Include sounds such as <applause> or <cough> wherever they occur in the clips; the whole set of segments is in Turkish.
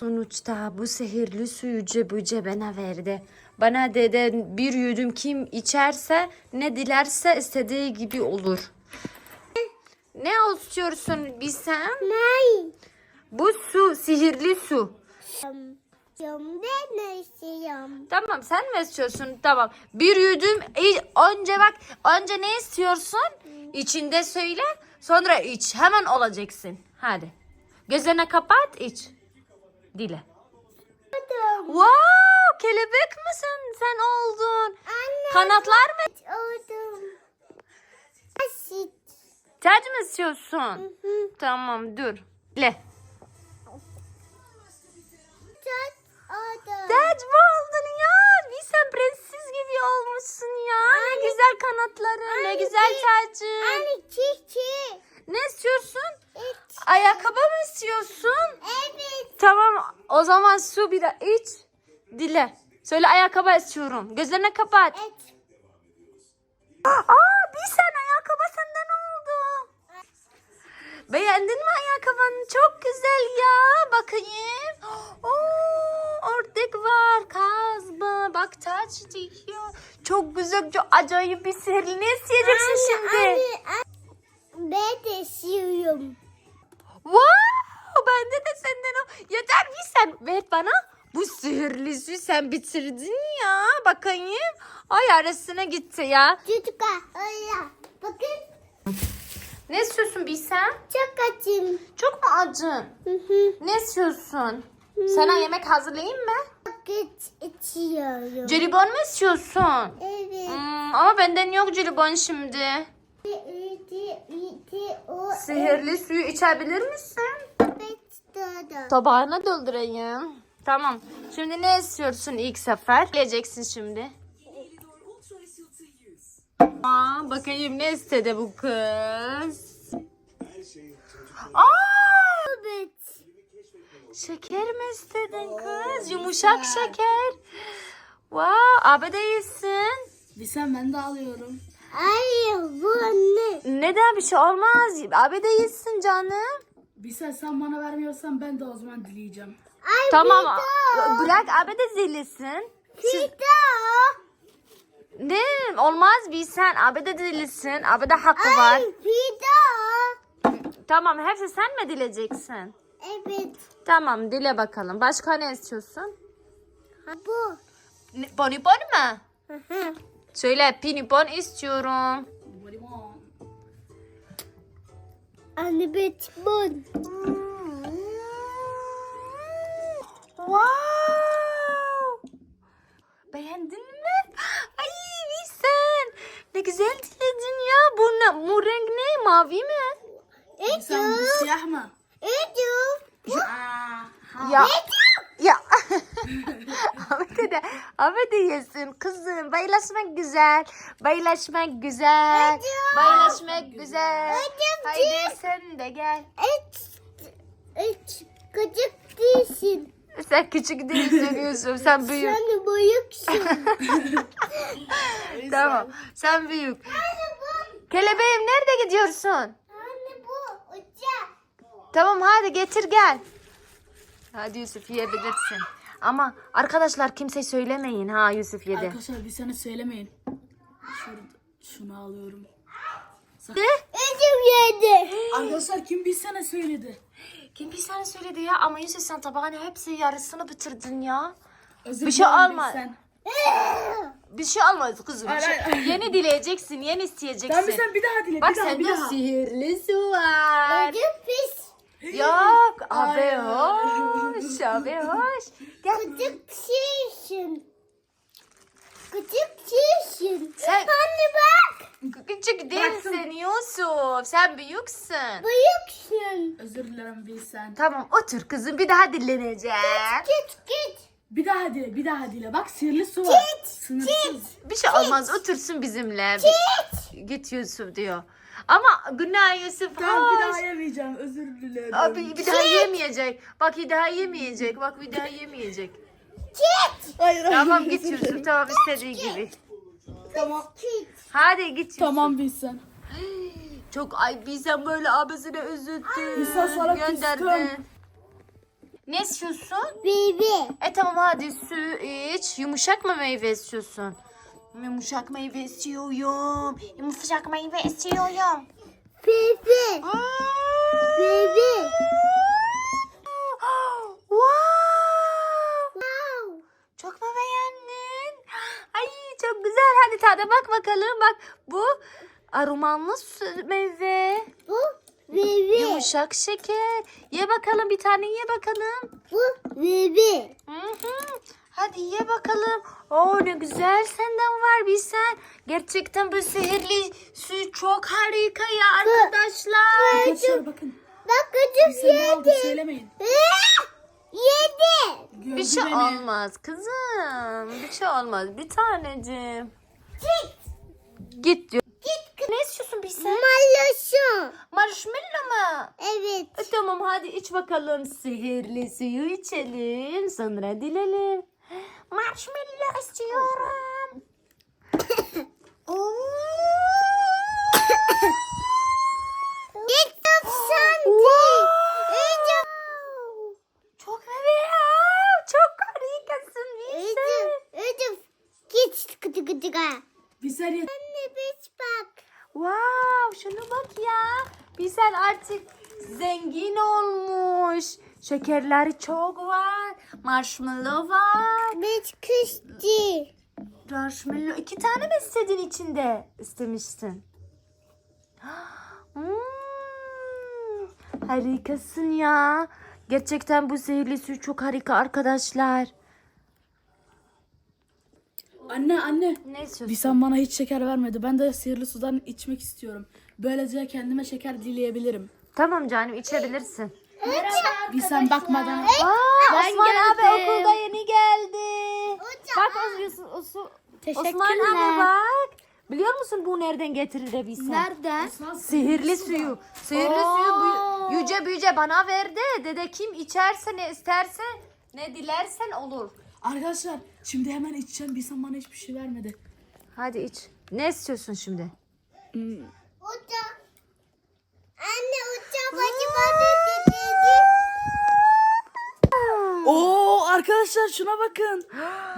Sonuçta bu sihirli suyu Cebuce bana verdi. Bana dedi bir yudum kim içerse ne dilerse istediği gibi olur. Ne istiyorsun bir sen? Nein. Bu su sihirli su. Ben ne istiyorum? Tamam sen mi istiyorsun? Tamam. Bir yudum önce bak önce ne istiyorsun? İçinde söyle. Sonra iç. Hemen olacaksın. Hadi. Gözlerini kapat iç. Dile. Wow, kelebek misin? Sen oldun. Anne. Kanatlar mı? Oldum. Asit. Tac mı istiyorsun? Hı. Tamam dur. Dile. Çok oldum. Mı oldun ya? Bir sen prenses gibi olmuşsun ya. Ne güzel kanatların, ne Anne, güzel çi- tacın. Anne çiçeği. Ne istiyorsun? İç. Ayakkabı mı istiyorsun? Evet. Tamam o zaman su bir iç. Dile. Söyle ayakkabı istiyorum. Gözlerini kapat. Et. Aa bir sen ayakkabı senden oldu. Beğendin mi ayakkabını? Çok güzel ya. Bakayım. Oo, ördek var. Kazma. Bak taç dikiyor. Çok güzel. Çok acayip bir sihirli. Ne isteyeceksin şimdi? Anne, anne. Ben de istiyorum. Wow! Bende de senden o. Yeter bir sen. Ver bana. Bu sihirli suyu sen bitirdin ya. Bakayım. Ay arasına gitti ya. Çocuklar öyle. Bakın. Ne istiyorsun bir sen? Çok açım. Çok mu acın? Hı hı. Ne istiyorsun? Sana yemek hazırlayayım mı? Çok içiyorum. Jelibon mu istiyorsun? Evet. Hmm, ama benden yok jelibon şimdi. İti, o. Sihirli suyu içebilir misin? Tabağına doldurayım. Tamam. Şimdi ne istiyorsun ilk sefer? Geleceksin şimdi. Aa, bakayım ne istedi bu kız? Aa, Evet. şeker mi istedin kız? Yumuşak şeker. Wow, abi de iyisin. Bir sen ben de alıyorum. Ay bu ne? Neden bir şey olmaz? Abi de iyisin canım. Bir sen sen bana vermiyorsan ben de o zaman dileyeceğim. Ay Tamam. Bırak abi de zillisin. Fido. Ne? Olmaz bir sen. Abi de dilisin. Abi de hakkı var. Ay Fido. Tamam hepsi sen mi dileceksin? Evet. Tamam dile bakalım. Başka ne istiyorsun? Ha, bu. Ne- Bonibon mu? Hı hı. Söyle pinipon istiyorum. Anne betbon. Wow! Beğendin mi? Ay sen ne güzel diledin ya. Bu ne? Bu renk ne? Mavi mi? Bu siyah mı? Ha. Ya. Ya. Ahmet de, Ahmet de yesin kızım. Baylaşmak güzel. Baylaşmak güzel. Ece. Baylaşmak güzel. Ece, Haydi sen de gel. Et. Et. Gıcık değilsin. Sen küçük değilsin Yusuf. Sen büyük. Sen büyüksün. <laughs> Tamam. Sen büyük. Kelebeğim nerede gidiyorsun? Anne bu. Uçak. Tamam hadi getir gel. Hadi Yusuf yiyebilirsin. Ama arkadaşlar kimse söylemeyin ha Yusuf yedi. Arkadaşlar bir sene söylemeyin. Şurada, şunu alıyorum. Ne? Edim yedi. Arkadaşlar kim bir sene söyledi? Kim bir sana söyledi ya ama Yusuf sen tabağın hepsi yarısını bitirdin ya. Özür Bir şey dilerim alma. Bilsen. Bir şey almaz kızım. Hayır, Şey- hayır. yeni dileyeceksin, yeni isteyeceksin. Tamam bir sen bir daha dile. Bak bir daha, sende bir daha. sihirli su var. Edim pis. Yok abi hoş abi hoş. Gel. Gıcık şeysin. Gıcık şeysin. Sen- Anne bak. Küçük değilsin Yusuf. Sen büyüksün. Büyüksün. Özür dilerim bir sen. Tamam otur kızım bir daha dinleneceğim. Git git. Bir daha dile, bir daha dile. Bak sihirli su var. Git, Sınırsız. Bir şey olmaz otursun bizimle. Git Yusuf diyor. Ama günah Yusuf Tamam bir daha yemeyeceğim. Özür dilerim. Abi bir daha yemeyecek. Bak bir daha yemeyecek. Bak bir daha yemeyecek. Git. Hayır, hayır. Tamam git Yusuf tamam istediği gibi. Tamam. Git. Hadi git Yusuf. Tamam bir sen. Çok ay bir sen böyle abisine üzüldün. İnsan sana gönderdin. kıskan. Ne istiyorsun? Baby. E tamam hadi su iç. Yumuşak mı meyve istiyorsun? Yumuşak meyve istiyorum. Yumuşak meyve istiyorum. Wow. Wow. Çok mu beğendin? Ay çok güzel. Hadi tada bak bakalım. Bak bu aromanlı meyve. Bu baby. Yumuşak şeker. Ye bakalım bir tane ye bakalım. Bu baby. Hı hı. Hadi ye bakalım. Oo ne güzel senden var bir sen. Gerçekten bu sihirli su çok harika ya arkadaşlar. Arkadaşlar bakın. Bak küçük yedi. söylemeyin. Yedi. Bir şey beni. olmaz kızım. Bir şey olmaz. Bir tanecim. Git diyor. Git. Ne istiyorsun bir sen? Malaşım. Marshmallow mu? Evet. E, tamam hadi iç bakalım. Sihirli suyu içelim. Sonra dilelim. Marshmallow istiyorum. <laughs> <laughs> Santi. Wow. Ücüm. Çok beğendim. Çok harikasın. Ücüm. Git kıtı kıtı kıtı. Bir saniye. Anne beş bak. Wow şuna bak ya. Bilsen artık. Şekerleri çok var. Marshmallow var. Kıştı. Marshmallow iki tane mi istedin içinde? İstemiştin. <gasps> Hmm, harikasın ya. Gerçekten bu zehirli su çok harika arkadaşlar. Anne anne. Ne istiyorsun? Bisan bana hiç şeker vermedi. Ben de sihirli sudan içmek istiyorum. Böylece kendime şeker dileyebilirim. Tamam canım içebilirsin. Bisan bakmadan. Aa, Ben Osman abi okulda yeni geldi. Bak Os- Os- Os- Osman abi bak. Biliyor musun bu nereden getirildi bilsen? Nereden? Sihirli suyu. Sihirli suyu bu yüce büyüce bana verdi. Dede kim içerse ne isterse ne dilersen olur. Arkadaşlar şimdi hemen içeceğim. Bisan bana hiçbir şey vermedi. Hadi iç. Ne istiyorsun şimdi? Uça. Anne uça bacı bana dedi. Oo arkadaşlar şuna bakın.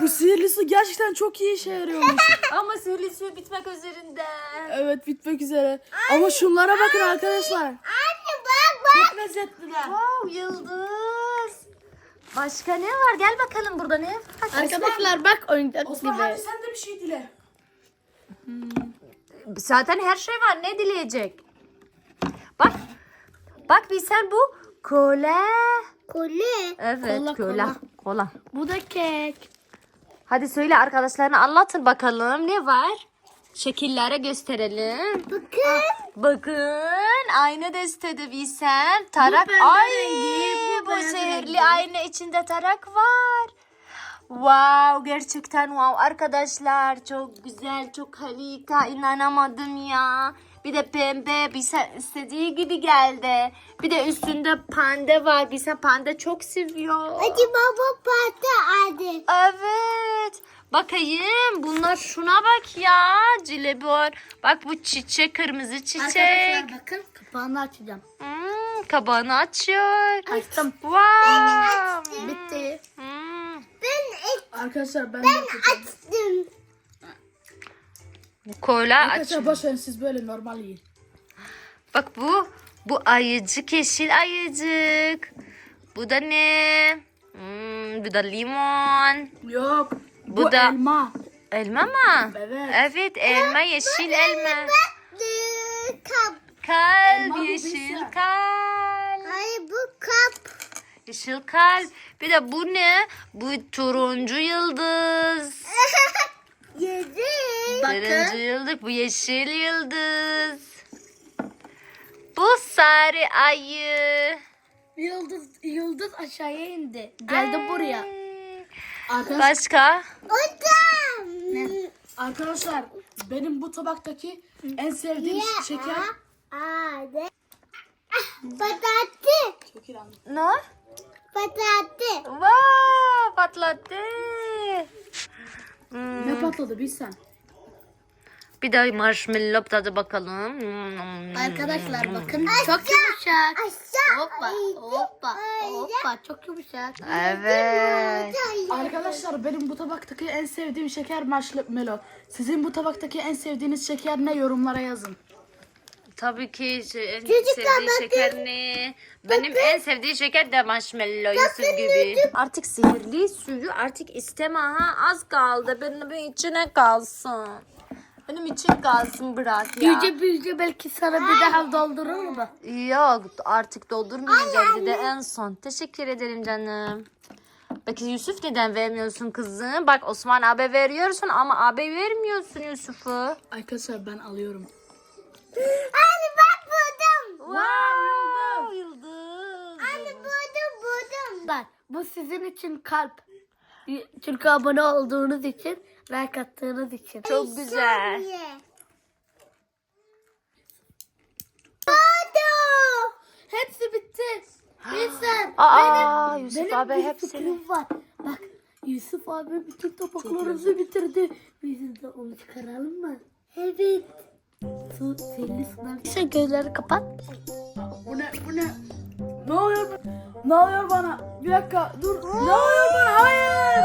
Bu sihirli su gerçekten çok iyi işe yarıyormuş. <laughs> Ama sihirli suyu bitmek üzerinde. evet bitmek üzere. Ama şunlara bakın arkadaşlar. Anne bak bak. Çok lezzetliler. Wow yıldız. Başka ne var? Gel bakalım burada ne var? Arkadaşlar bak oyuncak Osman hadi sen de bir şey dile. Zaten her şey var. Ne dileyecek? Bak. Bak bir sen bu kola. Kole. Evet Kola, kola. kola. Kola. Bu da kek. Hadi söyle arkadaşlarına anlatın bakalım ne var? Şekillere gösterelim. Bakın. Bakın ayna da istedi bilsen. Tarak. pembe Ay rengi, bu bu rengi. ayna içinde tarak var. Wow gerçekten wow arkadaşlar çok güzel çok harika inanamadım ya. Bir de pembe bir sen istediği gibi geldi. Bir de üstünde pande var. Bir sen pande çok seviyor. Hadi baba pasta hadi. Evet. Bakayım bunlar şuna bak ya. Cilebon. Bak bu çiçek kırmızı çiçek. bakın kapağını açacağım. Hmm, kabağını açıyor. Açtım. Wow. Bitti. Hmm. Ben Arkadaşlar ben, yapacağım. açtım. Bu kola aç. Arkadaşlar boş verin siz böyle normal yiyin. Bak bu. Bu ayıcık yeşil ayıcık. Bu da ne? Hmm, bu da limon. Yok. Bu Bu, da- elma. Elma mı? Evet. Evet elma yeşil elma. Kap. Kalp Elma yeşil bilsen. kalp. Hayır bu kap. Yeşil kalp. Bir de bu ne? Bu turuncu yıldız. <laughs> Yedi. Turuncu yıldız. Bu yeşil yıldız. Bu sarı ayı. Yıldız, yıldız aşağıya indi. Geldi buraya. Ay. Arkadaşlar, Başka? Hocam. arkadaşlar benim bu tabaktaki en sevdiğim şeker. Hadi. Patlattı. Çok iyi. Ne? Patlattı. Wow, patlattı. Hmm, Ne patladı bilsen. Bir de marshmallow tadı bakalım. Arkadaşlar bakın çok yumuşak. Aşağı. Hoppa hoppa hoppa çok yumuşak. Evet. Arkadaşlar benim bu tabaktaki en sevdiğim şeker marshmallow. Sizin bu tabaktaki en sevdiğiniz şeker ne yorumlara yazın. Tabii ki şey- en Çocuklar sevdiği bakın. şeker ne? Benim en sevdiğim şeker de marshmallow Yusuf gibi. Artık sihirli suyu artık isteme ha az kaldı. Benim içine kalsın. Benim için kalsın bırak ya. Büyüce büyüce belki sana bir daha doldurur mu? Yok artık doldurmayacağız bir de en son. Teşekkür ederim canım. Peki Yusuf neden vermiyorsun kızım? Bak Osman abi veriyorsun ama abi vermiyorsun Yusuf'u. Arkadaşlar ben alıyorum. Anne bak buldum. Wow, yıldız. Anne buldum buldum. Bak bu sizin için kalp. Çünkü abone olduğunuz için, like attığınız için. Çok güzel. Buldum. Hepsi bitti. Bilsen. Aa Yusuf Benim abi bir hepsini. fikrim var. Bak Yusuf abi bütün tabaklarımızı bitirdi. Biz de onu çıkaralım mı? Evet. Su, seni sınav. Sen gözleri kapat. Bu ne? Bu ne? Ne oluyor? Ne oluyor bana? Bir dakika dur. Ne oluyor bana? Hayır.